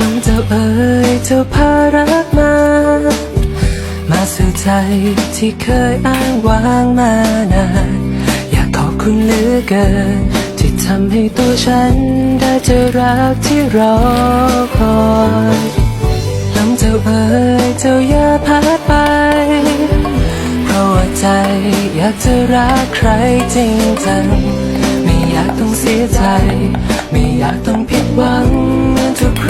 น้องเจ้าเอ๋ยเจ้าพารักมา มาสู่ใจที่เคยอ้างว้างมานาน อยากขอบคุณเหลือเกิน ที่ทำให้ตัวฉันได้เจอรักที่รอคอยน้องเจ้าเอ๋ยเจ้าอย่าพาดไป เพราะว่าใจอยากจะรักใครจริงจังไม่อยากต้องเสียใจ ไม่อยากต้องผิดหวัง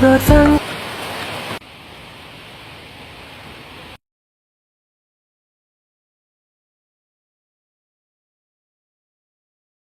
若曾。